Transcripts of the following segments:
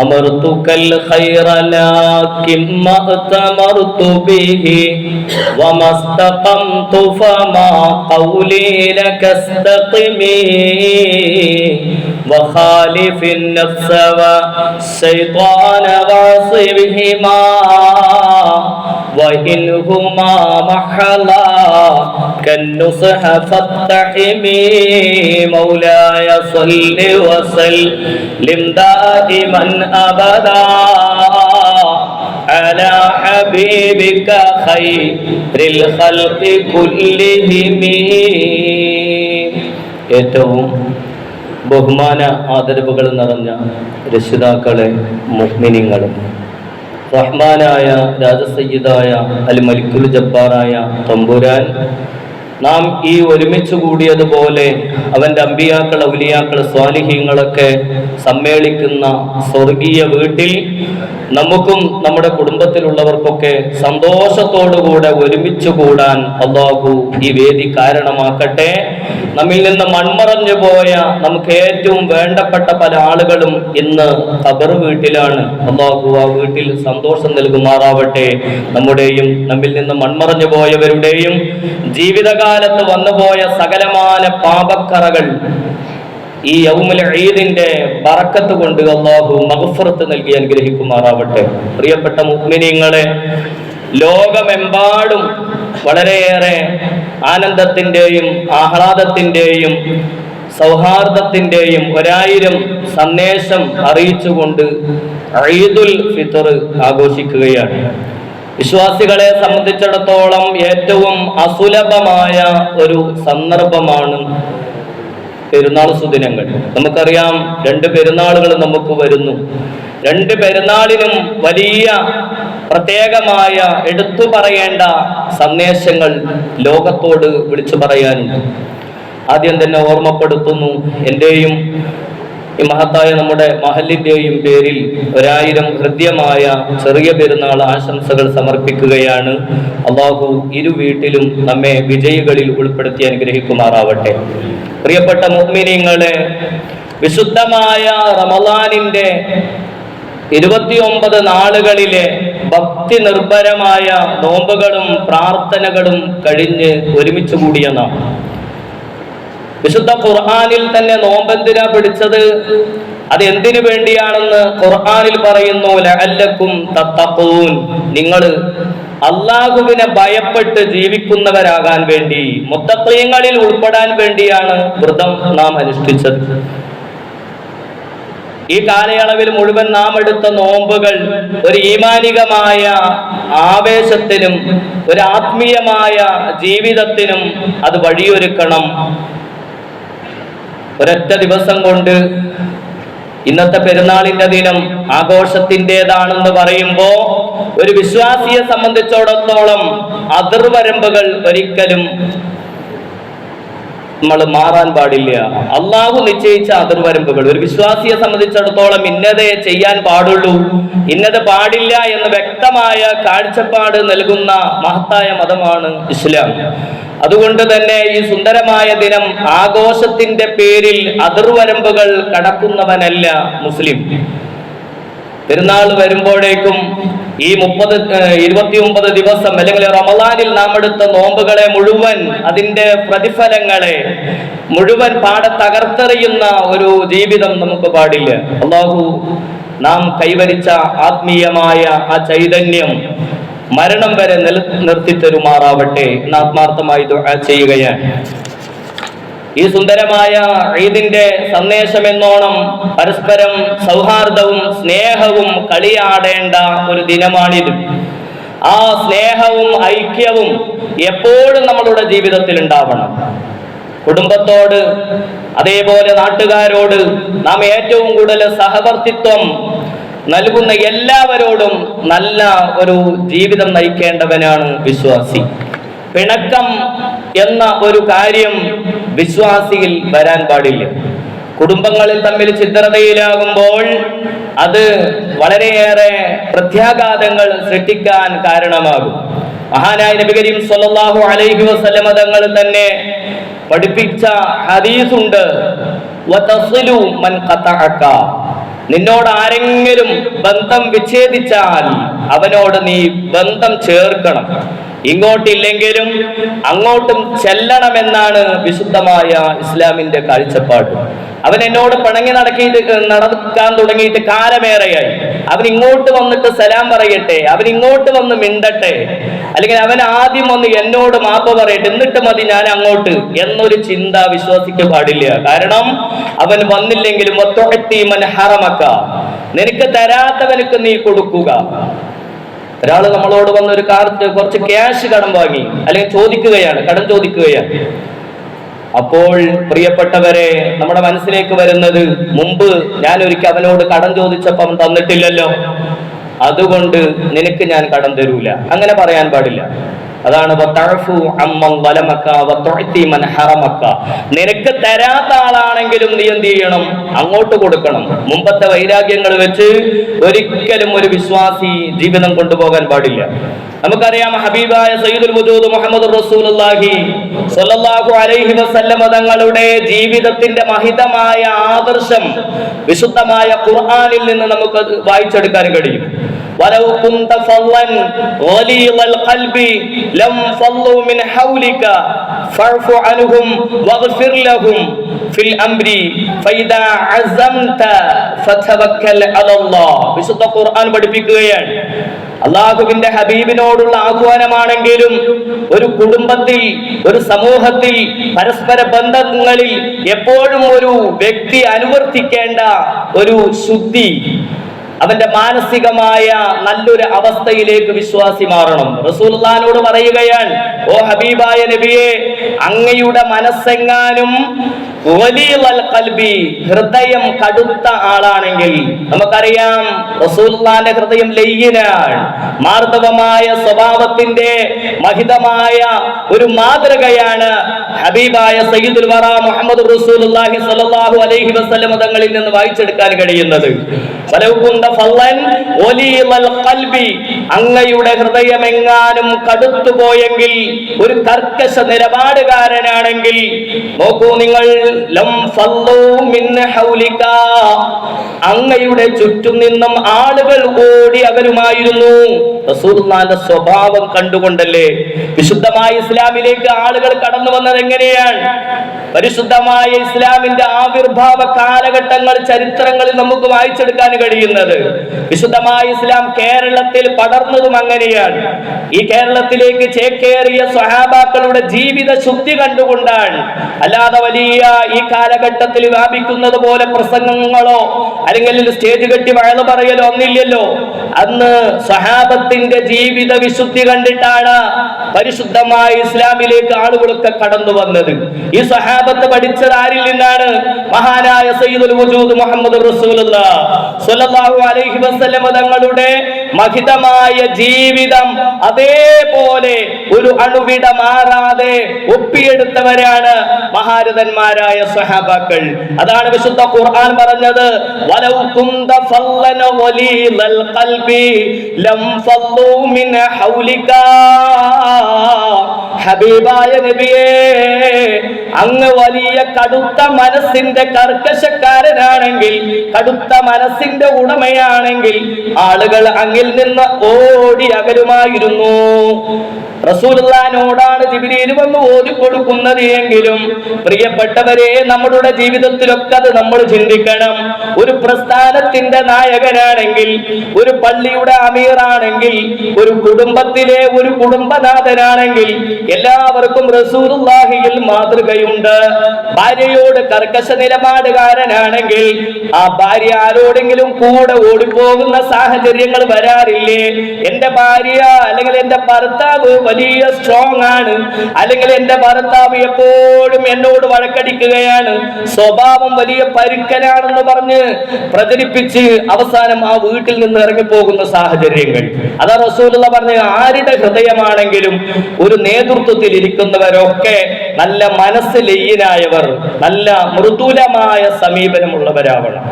أمرتك الخير لكن ما أتمرت به. وما استقمت فما قولي لك استقمي. وخالف النفس والشيطان واصبهما. وإنهما محلا كالنصح فاتحمي مولاي صل وسلم دائما أبدا على حبيبك خير الخلق كلهم ഏറ്റവും ബഹുമാന ആദരവുകൾ നിറഞ്ഞ രക്ഷിതാക്കളെ മുഹ്മിനിങ്ങളും റഹ്മാനായ രാജസയ്യിദായ അൽ മലിക്കുൽ ജബ്ബാറായ തമ്പുരാൻ. നാം ഈ ഒരുമിച്ച് കൂടിയതുപോലെ അവന്റെ അമ്പിയാക്കൾ ഔലിയാക്കൾ സ്വാലിഹ്യങ്ങളൊക്കെ സമ്മേളിക്കുന്ന സ്വർഗീയ വീട്ടിൽ നമുക്കും നമ്മുടെ കുടുംബത്തിലുള്ളവർക്കൊക്കെ സന്തോഷത്തോടുകൂടെ ഒരുമിച്ച് കൂടാൻ അള്ളാഹു ഈ വേദി കാരണമാക്കട്ടെ. നമ്മിൽ നിന്ന് മൺമറഞ്ഞു പോയ നമുക്ക് ഏറ്റവും വേണ്ടപ്പെട്ട പല ആളുകളും ഇന്ന് ഖബർ വീട്ടിലാണ്. അള്ളാഹു ആ വീട്ടിൽ സന്തോഷം നൽകുമാറാവട്ടെ. നമ്മുടെയും നമ്മിൽ നിന്ന് മൺമറഞ്ഞു പോയവരുടെയും ജീവിതകാലത്ത് വന്നുപോയ സകലമാന പാപക്കറകൾ ഈ യൗമുൽ ഈദിന്റെ ബറക്കത്ത് കൊണ്ട് അള്ളാഹു മഹഫുറത്ത് നൽകി അനുഗ്രഹിക്കുമാറാവട്ടെ. പ്രിയപ്പെട്ട മുഗ്മിനീങ്ങളെ ലോകമെമ്പാടും വളരെയേറെ ആനന്ദത്തിന്റെയും ആഹ്ലാദത്തിന്റെയും സൗഹാർദ്ദത്തിന്റെയും ഒരായിരം സന്ദേശം അറിയിച്ചുകൊണ്ട് ഈദുൽ ഫിത്തർ ആഘോഷിക്കുകയാണ്. വിശ്വാസികളെ സംബന്ധിച്ചിടത്തോളം ഏറ്റവും അസുലഭമായ ഒരു സന്ദർഭമാണ് പെരുന്നാൾ സുദിനങ്ങൾ. നമുക്കറിയാം രണ്ട് പെരുന്നാളുകൾ നമുക്ക് വരുന്നു. രണ്ട് പെരുന്നാളിനും വലിയ പ്രത്യേകമായ എടുത്തു പറയേണ്ട സന്ദേശങ്ങൾ ലോകത്തോട് വിളിച്ചു പറയാനുണ്ട്. ആദ്യം തന്നെ ഓർമ്മപ്പെടുത്തുന്നു എന്റെയും ഈ മഹത്തായ നമ്മുടെ മഹലിന്റെയും പേരിൽ ഒരായിരം ഹൃദ്യമായ ചെറിയ പെരുന്നാൾ ആശംസകൾ സമർപ്പിക്കുകയാണ്. അള്ളാഹു ഇരു വീട്ടിലും നമ്മെ വിജയികളിൽ ഉൾപ്പെടുത്തി അനുഗ്രഹിക്കുമാറാവട്ടെ. പ്രിയപ്പെട്ട മോഹ്മിനിയങ്ങളെ വിശുദ്ധമായ റമലാനിന്റെ ഇരുപത്തിയൊമ്പത് നാളുകളിലെ ഭക്തി നിർഭരമായ നോമ്പുകളും പ്രാർത്ഥനകളും കഴിഞ്ഞ് ഒരുമിച്ച് കൂടിയ നാം വിശുദ്ധ ഖുർആാനിൽ തന്നെ നോമ്പെന്തിനാ പിടിച്ചത്? അത് എന്തിനു വേണ്ടിയാണെന്ന് ഖുർആാനിൽ പറയുന്നു ലഅല്ലക്കും തത്തപ്പൂൻ നിങ്ങൾ അള്ളാഹുവിനെ ഭയപ്പെട്ട് ജീവിക്കുന്നവരാകാൻ വേണ്ടി മുത്തക്ലിയങ്ങളിൽ ഉൾപ്പെടാൻ വേണ്ടിയാണ് വ്രതം നാം അനുഷ്ഠിച്ചത്. ഈ കാലയളവിൽ മുഴുവൻ നാം എടുത്ത നോമ്പുകൾ ഒരു ഈമാനികമായ ആവേശത്തിനും ഒരു ആത്മീയമായ ജീവിതത്തിനും അത് വഴിയൊരുക്കണം. ഒരൊറ്റ ദിവസം കൊണ്ട് ഇന്നത്തെ പെരുന്നാളിന്റെ ദിനം ആഘോഷത്തിന്റെതാണെന്ന് പറയുമ്പോ ഒരു വിശ്വാസിയെ സംബന്ധിച്ചിടത്തോളം അതിർവരമ്പുകൾ ഒരിക്കലും നമ്മൾ മാറാൻ പാടില്ല. അള്ളാഹു നിശ്ചയിച്ച അതിർവരമ്പുകൾ. ഒരു വിശ്വാസിയെ സംബന്ധിച്ചിടത്തോളം ഇന്നതേ ചെയ്യാൻ പാടുള്ളൂ. ഇന്നത് പാടില്ല എന്ന് വ്യക്തമായ കാഴ്ചപ്പാട് നൽകുന്ന മഹത്തായ മതമാണ് ഇസ്ലാം. അതുകൊണ്ട് തന്നെ ഈ സുന്ദരമായ ദിനം ആഘോഷത്തിന്റെ പേരിൽ അതിർവരമ്പുകൾ കടക്കുന്നവനല്ല മുസ്ലിം. പെരുന്നാൾ വരുമ്പോഴേക്കും ഈ മുപ്പത് ഇരുപത്തിയൊമ്പത് ദിവസം അല്ലെങ്കിൽ റമലാനിൽ നാം എടുത്ത നോമ്പുകളെ മുഴുവൻ അതിന്റെ പ്രതിഫലങ്ങളെ മുഴുവൻ പാടെ തകർത്തെറിയുന്ന ഒരു ജീവിതം നമുക്ക് പാടില്ല. അള്ളാഹു നാം കൈവരിച്ച ആത്മീയമായ ആ ചൈതന്യം മരണം വരെ നില നിർത്തി തരുമാറാവട്ടെ എന്ന് ആത്മാർത്ഥമായി ചെയ്യുകയാണ്. ഈ സുന്ദരമായ ഈദിന്റെ സന്ദേശം എന്നോണം പരസ്പരം സൗഹാർദ്ദവും സ്നേഹവും കളിയാടേണ്ട ഒരു ദിനമാണിത്. ആ സ്നേഹവും ഐക്യവും എപ്പോഴും നമ്മളുടെ ജീവിതത്തിൽ ഉണ്ടാവണം. കുടുംബത്തോട് അതേപോലെ നാട്ടുകാരോട് നാം ഏറ്റവും കൂടുതൽ സഹവർത്തിത്വം നൽകുന്ന എല്ലാവരോടും നല്ല ഒരു ജീവിതം നയിക്കേണ്ടവനാണ് വിശ്വാസി. പിണക്കം എന്ന ഒരു കാര്യം വിശ്വാസിയിൽ വരാൻ പാടില്ല. കുടുംബങ്ങളിൽ തമ്മിൽ ചിത്രതയിലാകുമ്പോൾ അത് വളരെയേറെ പ്രത്യാഘാതങ്ങൾ സൃഷ്ടിക്കാൻ കാരണമാകും. മഹാനായ നബി കരീം സല്ലല്ലാഹു അലൈഹി വസല്ലമ തങ്ങൾ തന്നെ പഠിപ്പിച്ച ഹദീസുണ്ട് വതസ്ലു മൻ ഖതഅക. നിന്നോട് ആരെങ്കിലും ബന്ധം വിച്ഛേദിച്ചാൽ അവനോട് നീ ബന്ധം ചേർക്കണം. ഇങ്ങോട്ടില്ലെങ്കിലും അങ്ങോട്ടും ചെല്ലണമെന്നാണ് വിശുദ്ധമായ ഇസ്ലാമിന്റെ കാഴ്ചപ്പാട്. അവൻ എന്നോട് പിണങ്ങി നടക്കിയിട്ട് നടക്കാൻ തുടങ്ങിയിട്ട് കാലമേറെയായി. അവൻ ഇങ്ങോട്ട് വന്നിട്ട് സലാം പറയട്ടെ അവൻ ഇങ്ങോട്ട് വന്ന് മിണ്ടട്ടെ. അല്ലെങ്കിൽ അവൻ ആദ്യം ഒന്ന് എന്നോട് മാപ്പ് പറയട്ടെ എന്നിട്ട് മതി ഞാൻ അങ്ങോട്ട് എന്നൊരു ചിന്ത വിശ്വസിക്ക പാടില്ല. കാരണം അവൻ വന്നില്ലെങ്കിലും ഹറമക്ക നിനക്ക് തരാത്തവനക്ക് നീ കൊടുക്കുക. ഒരാൾ നമ്മളോട് വന്ന ഒരു കാർ കുറച്ച് ക്യാഷ് കടം വാങ്ങി അല്ലെങ്കിൽ ചോദിക്കുകയാണ് കടം ചോദിക്കുകയാണ്. അപ്പോൾ പ്രിയപ്പെട്ടവരെ നമ്മുടെ മനസ്സിലേക്ക് വരുന്നത് മുമ്പ് ഞാൻ ഒരിക്കൽ അവനോട് കടം ചോദിച്ചപ്പം തന്നിട്ടില്ലല്ലോ. അതുകൊണ്ട് നിനക്ക് ഞാൻ കടം തരൂല. അങ്ങനെ പറയാൻ പാടില്ല. അതാണ്. നിനക്ക് തരാത്ത ആളാണെങ്കിലും നീ എന്ത് ചെയ്യണം? അങ്ങോട്ട് കൊടുക്കണം. മുമ്പത്തെ വൈരാഗ്യങ്ങൾ വെച്ച് ഒരിക്കലും ഒരു വിശ്വാസി ജീവിതം കൊണ്ടുപോകാൻ പാടില്ല. നമുക്കറിയാം ഹബീബായ സയ്യിദുൽ മുഹമ്മദ് റസൂലുള്ളാഹി സ്വല്ലല്ലാഹു അലൈഹി വസല്ലമ തങ്ങളുടെ ജീവിതത്തിന്റെ മഹിതമായ ആദർശം വിശുദ്ധമായ ഖുർആനിൽ നിന്ന് നമുക്ക് വായിച്ചെടുക്കാൻ കഴിയും. ولو كنت فظا غليظ القلب لم فضوا من حولك فاعف عنهم واغفر لهم في الامر فاذا عزمت فتوكل على الله വിശുദ്ധ ഖുർആൻ പഠിപ്പിക്കുകയാണ് അള്ളാഹുവിന്റെ ഹബീബിനോടുള്ള ആഹ്വാനമാണെങ്കിലും ഒരു കുടുംബത്തിൽ ഒരു സമൂഹത്തിൽ പരസ്പര ബന്ധങ്ങളിൽ എപ്പോഴും ഒരു വ്യക്തി അനുവർത്തിക്കേണ്ട ഒരു ശുദ്ധി അവന്റെ മാനസികമായ നല്ലൊരു അവസ്ഥയിലേക്ക് വിശ്വാസി മാറണം. റസൂൽനോട് പറയുകയാണ് ഓ ഹബീബായ നബിയെ അങ്ങയുടെ മനസ്സെങ്ങാനും ഹൃദയം കടുത്ത ആളാണെങ്കിൽ നമുക്കറിയാം റസൂൽന്റെ ഹൃദയം ലയ്യനാണ് മാർദ്ദവമായ സ്വഭാവത്തിന്റെ മഹിതമായ ഒരു മാതൃകയാണ് ഹബീബായ സയ്യിദുൽ വറ മുഹമ്മദ് റസൂലുള്ളാഹി സ്വല്ലല്ലാഹു അലൈഹി വസല്ലം തങ്ങളിൽ നിന്ന് വായിച്ചെടുക്കാൻ കഴിയുന്നത്. വലൗ അങ്ങയുടെ ഹൃദയമെങ്ങാനും കടുത്തുപോയെങ്കിൽ കടുത്തു പോയെങ്കിൽ ഒരു കർക്കശ നിലപാടുകാരനാണെങ്കിൽ നോക്കൂ നിങ്ങൾ അങ്ങയുടെ ചുറ്റും നിന്നും ആളുകൾ ഓടി അകലുമായിരുന്നു സ്വഭാവം കണ്ടുകൊണ്ടല്ലേ? വിശുദ്ധമായ ഇസ്ലാമിലേക്ക് ആളുകൾ കടന്നു വന്നത് എങ്ങനെയാണ്? പരിശുദ്ധമായ ഇസ്ലാമിന്റെ ആവിർഭാവ കാലഘട്ടങ്ങൾ ചരിത്രങ്ങളിൽ നമുക്ക് വായിച്ചെടുക്കാൻ കഴിയുന്നത്. വിശുദ്ധമായ ഇസ്ലാം കേരളത്തിൽ പടർന്നതും അങ്ങനെയാണ്. ഈ കേരളത്തിലേക്ക് ചേക്കേറിയ സ്വഹാബാക്കളുടെ ജീവിത ശുദ്ധി കണ്ടുകൊണ്ടാണ്. അല്ലാതെ വലിയ ഈ കാലഘട്ടത്തിൽ വ്യാപിക്കുന്നത് പോലെ പ്രസംഗങ്ങളോ അല്ലെങ്കിൽ സ്റ്റേജ് കെട്ടി വഴല പറയലോ ഒന്നില്ലല്ലോ അന്ന് സ്വഹാബത്തിന്റെ ജീവിത വിശുദ്ധി കണ്ടിട്ടാണ് പരിശുദ്ധമായ ഇസ്ലാമിലേക്ക് ആളുകളൊക്കെ കടന്നു വന്നത്. ഈ സ്വഹാബത്ത് പഠിച്ചത് ആരിൽ നിന്നാണ്? മഹാനായ സയ്യിദുൽ വജൂദ് മുഹമ്മദ് റസൂലുള്ള. സ്വല്ലല്ലാഹു അലൈഹി വസ്ലമ തങ്ങളുടെ മഹിതമായ ജീവിതം അതേപോലെ ഒരു അണുവിട മാറാതെ ഒപ്പിയെടുത്തവരാണ് മഹാരഥന്മാരായ സഹാബാക്കൾ. അതാണ് വിശുദ്ധ ഖുർആൻ പറഞ്ഞത്. വലൗ കുന്ത ഫല്ലന ഖൽബി ലം മിൻ ഹൗലിക. ഹബീബായ നബിയേ. അങ്ങ് വലിയ കടുത്ത മനസ്സിന്റെ കർക്കശക്കാരനാണെങ്കിൽ കടുത്ത മനസ്സിന്റെ ഉടമയാണെങ്കിൽ ആളുകൾ അങ്ങിൽ നിന്ന് ഓടി അകലുമായിരുന്നു. റസൂലുള്ളാനോടാണ് ജിബിരിയിൽ വന്ന് ഓതിക്കൊടുക്കുന്നത് എങ്കിലും പ്രിയപ്പെട്ടവരെ നമ്മുടെ ജീവിതത്തിലൊക്കെ അത് നമ്മൾ ചിന്തിക്കണം. ഒരു പ്രസ്ഥാനത്തിന്റെ നായകനാണെങ്കിൽ ഒരു പള്ളിയുടെ അമീറാണെങ്കിൽ ഒരു കുടുംബത്തിലെ ഒരു കുടുംബനാഥനാണെങ്കിൽ എല്ലാവർക്കും റസൂലുള്ളാഹിയിൽ മാതൃകയുണ്ട് ഭാര്യയോട് കർക്കശ നിലപാടുകാരനാണെങ്കിൽ ആ ഭാര്യ ആരോടെങ്കിലും കൂടെ ഓടിപ്പോകുന്ന സാഹചര്യങ്ങൾ വരാറില്ലേ? എന്റെ ഭാര്യ അല്ലെങ്കിൽ എന്റെ ഭർത്താവ് വലിയ സ്ട്രോങ് ആണ്. അല്ലെങ്കിൽ എന്റെ ഭർത്താവ് എപ്പോഴും എന്നോട് വഴക്കടിക്കുകയാണ്. സ്വഭാവം വലിയ പരുക്കനാണെന്ന് പറഞ്ഞ് പ്രചരിപ്പിച്ച് അവസാനം ആ വീട്ടിൽ നിന്ന് ഇറങ്ങിപ്പോകുന്ന സാഹചര്യങ്ങൾ. അതാ റസൂലുള്ള പറഞ്ഞ ആരുടെ ഹൃദയമാണെങ്കിലും ഒരു നേതൃത്വത്തിൽ ഇരിക്കുന്നവരൊക്കെ നല്ല മനസ്സ് ലയ്യനായവർ നല്ല മൃദുലമായ സമീപനമുള്ളവരാവണം.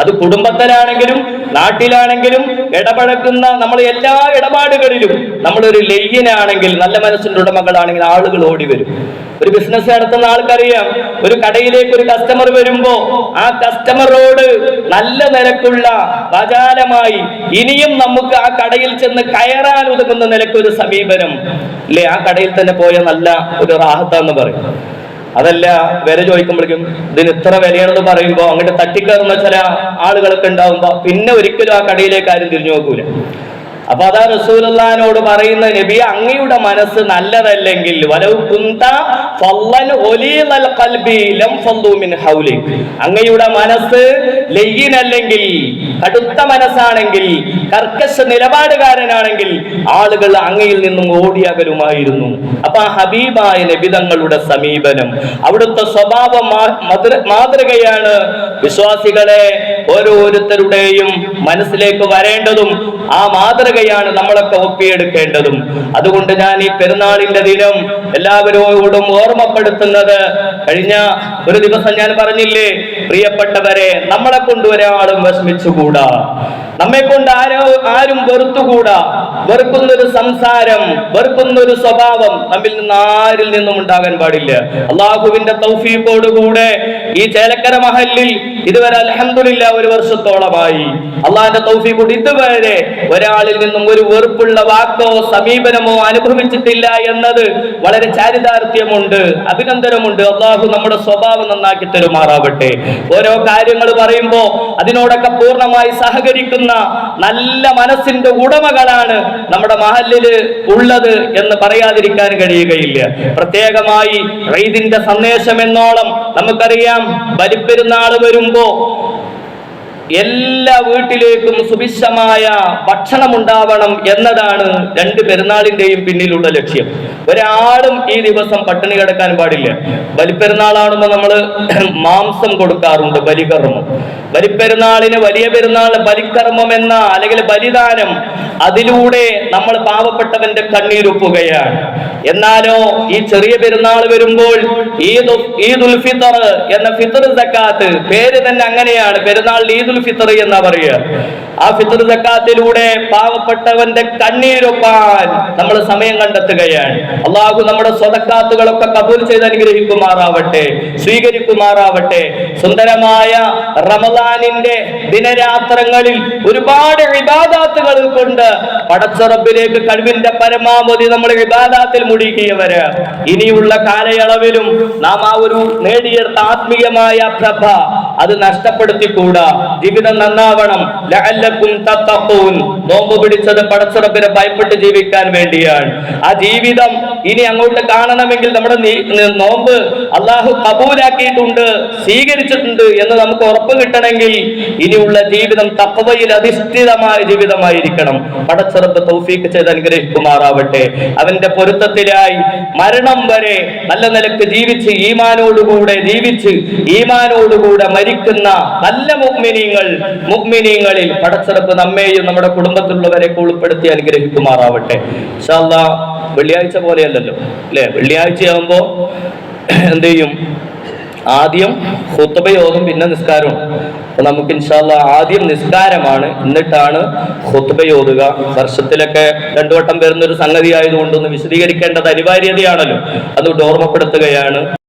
അത് കുടുംബത്തിലാണെങ്കിലും നാട്ടിലാണെങ്കിലും ഇടപഴക്കുന്ന നമ്മൾ എല്ലാ ഇടപാടുകളിലും നമ്മളൊരു ലയ്യനാണെങ്കിൽ നല്ല മനസ്സിന്റെ ഉടമകളാണെങ്കിൽ ആളുകൾ ഓടി വരും ഒരു ബിസിനസ് നടത്തുന്ന ആൾക്കറിയാം. ഒരു കടയിലേക്ക് ഒരു കസ്റ്റമർ വരുമ്പോ ആ കസ്റ്റമറോട് നല്ല നിലക്കുള്ള വാചാലമായി ഇനിയും നമുക്ക് ആ കടയിൽ ചെന്ന് കയറാൻ ഒതുങ്ങുന്ന നിലയ്ക്ക് ഒരു സമീപനം. അല്ലേ ആ കടയിൽ തന്നെ പോയ നല്ല ഒരു റാഹത്താന്ന് പറയും. അതല്ല വില ചോദിക്കുമ്പോഴേക്കും ഇതിന് ഇത്ര വിലയാണെന്ന് പറയുമ്പോ അങ്ങോട്ട് തട്ടിക്കയറുന്ന ചില ആളുകളൊക്കെ ഉണ്ടാവുമ്പോ പിന്നെ ഒരിക്കലും ആ കടയിലേക്ക് ആരും തിരിഞ്ഞു നോക്കൂല. അപ്പൊ അതാ റസൂലുള്ളാഹിനോട് പറയുന്ന നബി അങ്ങയുടെ മനസ്സ് നല്ലതല്ലെങ്കിൽ അങ്ങയുടെ മനസ്സ് ലയ്യനല്ലെങ്കിൽ കടുത്ത മനസ്സാണെങ്കിൽ കർക്കശ നിലപാടുകാരനാണെങ്കിൽ ആളുകൾ അങ്ങയിൽ നിന്നും ഓടിയകലുമായിരുന്നു. അപ്പൊ ആ ഹബീബായ നബിതങ്ങളുടെ സമീപനം അവിടുത്തെ സ്വഭാവ മാതൃകയാണ്. വിശ്വാസികളെ ഓരോരുത്തരുടെയും മനസ്സിലേക്ക് വരേണ്ടതും ആ മാതൃകയാണ് നമ്മളൊക്കെ ഒപ്പിയെടുക്കേണ്ടതും. അതുകൊണ്ട് ഞാൻ ഈ പെരുന്നാളിന്റെ ദിനം എല്ലാവരോടും ഓർമ്മപ്പെടുത്തുന്നത് കഴിഞ്ഞ ഒരു ദിവസം ഞാൻ പറഞ്ഞില്ലേ പ്രിയപ്പെട്ടവരെ നമ്മളെ കൊണ്ട് ഒരാളും വിഷമിച്ചുകൂടാ. നമ്മെ കൊണ്ട് ആരോ ആരും വെറുത്തുകൂടാ. വെറുക്കുന്നൊരു സംസാരം വെറുക്കുന്നൊരു സ്വഭാവം തമ്മിൽ നിന്ന് ആരിൽ നിന്നും ഉണ്ടാകാൻ പാടില്ല. അള്ളാഹുവിന്റെ തൗഫീഖോടുകൂടെ ഈ ചേലക്കര മഹലിൽ ഇതുവരെ അലഹമില്ല ഒരു വർഷത്തോളമായി. അള്ളാഹിന്റെ തൗഫീഖ് ഇതുവരെ ഒരാളിൽ നിന്നും ഒരു വെറുപ്പുള്ള വാക്കോ സമീപനമോ അനുഭവിച്ചിട്ടില്ല എന്നത് വളരെ ചാരിതാർത്ഥ്യമുണ്ട് അഭിനന്ദനമുണ്ട്. അള്ളാഹു നമ്മുടെ സ്വഭാവം നന്നാക്കി തരുമാറാവട്ടെ ഓരോ കാര്യങ്ങൾ പറയുമ്പോ അതിനോടൊക്കെ പൂർണമായി സഹകരിക്കുന്ന നല്ല മനസ്സിന്റെ ഉടമകളാണ് നമ്മുടെ മഹലിൽ ഉള്ളത് എന്ന് പറയാതിരിക്കാൻ കഴിയുകയില്ല. പ്രത്യേകമായി റൈദിന്റെ സന്ദേശം എന്നോളം നമുക്കറിയാം ബലിപ്പെരുന്നാൾ വരുമ്പോ എല്ലാ വീട്ടിലേക്കും സുഭിക്ഷമായ ഭക്ഷണം ഉണ്ടാവണം എന്നതാണ് രണ്ട് പെരുന്നാളിന്റെയും പിന്നിലുള്ള ലക്ഷ്യം. ഒരാളും ഈ ദിവസം പട്ടിണി കിടക്കാൻ പാടില്ല. ബലിപ്പെരുന്നാളാണെന്ന് നമ്മൾ മാംസം കൊടുക്കാറുണ്ട് ബലികർമ്മം. ബലിപ്പെരുന്നാളിന് വലിയ പെരുന്നാൾ ബലിക്കർമ്മം എന്ന അല്ലെങ്കിൽ ബലിദാനം അതിലൂടെ നമ്മൾ പാവപ്പെട്ടവന്റെ കണ്ണീരൊപ്പുകയാണ്. എന്നാലോ ഈ ചെറിയ പെരുന്നാൾ വരുമ്പോൾ ഈദ് ഈദുൽ എന്ന ഫിത്തർ സക്കാത്ത് പേര് തന്നെ അങ്ങനെയാണ്. പെരുന്നാൾ ഈദുൽ ഫിത്തർ എന്നാ പറയുക. ആ ഫിത്തർ സക്കാത്തിലൂടെ പാവപ്പെട്ടവന്റെ കണ്ണീരൊപ്പാൻ നമ്മൾ സമയം കണ്ടെത്തുകയാണ്. അള്ളാഹു നമ്മുടെ സ്വതക്കാത്തുകളൊക്കെ കബൂൽ ചെയ്ത് അനുഗ്രഹിക്കുമാറാവട്ടെ സ്വീകരിക്കുമാറാവട്ടെ. സുന്ദരമായ റമദാനിന്റെ ദിനരാത്രങ്ങളിൽ ഒരുപാട് വിവാദാത്തുകൾ കൊണ്ട് പടച്ചറബിലേക്ക് കഴിവിന്റെ പരമാവധി നമ്മൾ വിവാദാത്തിൽ മുഴുകിയവര് ഇനിയുള്ള കാലയളവിലും നാം ആ ഒരു നേടിയെടുത്ത ആത്മീയമായ പ്രഭ അത് നഷ്ടപ്പെടുത്തിക്കൂടാ. ജീവിതം നന്നാവണം. നോമ്പ് പിടിച്ചത് പടച്ചുറപ്പിനെ ഭയപ്പെട്ട് ജീവിക്കാൻ വേണ്ടിയാണ്. ആ ജീവിതം ഇനി അങ്ങോട്ട് കാണണമെങ്കിൽ നമ്മുടെ നോമ്പ് അള്ളാഹു കബൂലാക്കിയിട്ടുണ്ട് സ്വീകരിച്ചിട്ടുണ്ട് എന്ന് നമുക്ക് ഉറപ്പ് കിട്ടണമെങ്കിൽ ഇനിയുള്ള ജീവിതം തക്കവയിൽ അധിഷ്ഠിതമായ ജീവിതമായിരിക്കണം. പടച്ചെറുപ്പ് തൗഫീക്ക് ചെയ്ത് അനുഗ്രഹിക്കുമാറാവട്ടെ. അവന്റെ പൊരുത്തത്തിലായി മരണം വരെ നല്ല നിലയ്ക്ക് ജീവിച്ച് ഈമാനോടുകൂടെ ജീവിച്ച് ഈമാനോടുകൂടെ മരിക്കുന്ന നല്ല മുഗ്മിനീങ്ങൾ മുഗ്മിനീങ്ങളിൽ പടച്ചെറുപ്പ് നമ്മെയും നമ്മുടെ കുടുംബത്തിലുള്ളവരെയൊക്കെ ഉൾപ്പെടുത്തി അനുഗ്രഹിക്കുമാറാവട്ടെ. ഇൻഷാ അല്ലാ വെള്ളിയാഴ്ച പോലെയല്ലല്ലോ അല്ലെ? വെള്ളിയാഴ്ചയാകുമ്പോ എന്ത് ചെയ്യും? ആദ്യം ഹുത്തബയോഗം പിന്നെ നിസ്കാരവും. അപ്പൊ നമുക്ക് ഇൻഷാല്ല ആദ്യം നിസ്കാരമാണ്. എന്നിട്ടാണ് ഹുത്തബയോതുക വർഷത്തിലൊക്കെ രണ്ടു വട്ടം വരുന്ന ഒരു സംഗതി ആയതുകൊണ്ടൊന്ന് വിശദീകരിക്കേണ്ടത് അനിവാര്യതയാണല്ലോ. അതുകൊണ്ട് ഓർമ്മപ്പെടുത്തുകയാണ്.